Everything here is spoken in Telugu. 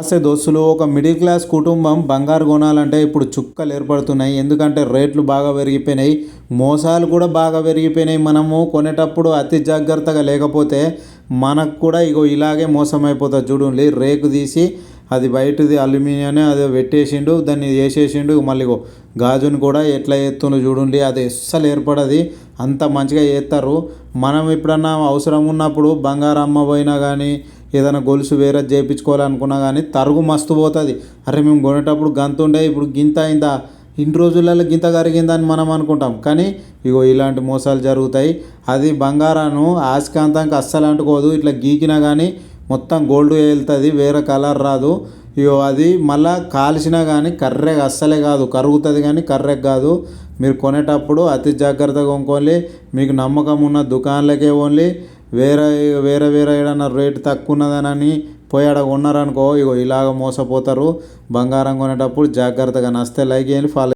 నమస్తే దోస్తులు ఒక మిడిల్ క్లాస్ కుటుంబం బంగారు కొనాలంటే ఇప్పుడు చుక్కలు ఏర్పడుతున్నాయి. ఎందుకంటే రేట్లు బాగా పెరిగిపోయినాయి. మోసాలు కూడా బాగా పెరిగిపోయినాయి. మనము కొనేటప్పుడు అతి జాగ్రత్తగా లేకపోతే మనకు కూడా ఇగో ఇలాగే మోసం అయిపోతుంది చూడండి. రేకు తీసి అది బయటది అల్యూమినియం అది పెట్టేసిండు దాన్ని వేసేసిండు. మళ్ళీ గాజును గాజుని కూడా ఎట్లా చేస్తుండో చూడండి. అది అస్సలు ఏర్పడది. అంత మంచిగా చేస్తారు మనం ఎప్పుడన్నా అవసరం ఉన్నప్పుడు బంగారం అమ్మ పోయినా కానీ ఏదైనా గొలుసు వేరే చేయించుకోవాలనుకున్నా కానీ తరుగు మస్తు పోతుంది. అరే మేము కొనేటప్పుడు గంత ఉండే ఇప్పుడు గింత అయిందా? ఇన్ని రోజులలో గింత కరిగిందని మనం అనుకుంటాం. కానీ ఇగో ఇలాంటి మోసాలు జరుగుతాయి. అది బంగారాను ఆస్కాంతానికి అస్సలు అంటుకోదు. ఇట్లా గీకినా కానీ మొత్తం గోల్డ్ వెళ్తుంది వేరే కలర్ రాదు. ఇగో అది మళ్ళా కాల్చినా కానీ కర్రెగా అస్సలే కాదు. కరుగుతుంది కానీ కర్రెగా కాదు. మీరు కొనేటప్పుడు అతి జాగ్రత్తగా కొనుక్కోవాలి మీకు నమ్మకం ఉన్న దుకాణాలకే ఓన్లీ వేరే వేరే వేరే ఏడన్నా రేటు తక్కువ ఉన్నదనని పోయి ఆడ కొన్నారనుకో ఇగో ఇలాగ మోసపోతారు. బంగారం కొనేటప్పుడు జాగ్రత్తగా నచ్చితే లైక్ చేయండి ఫాలో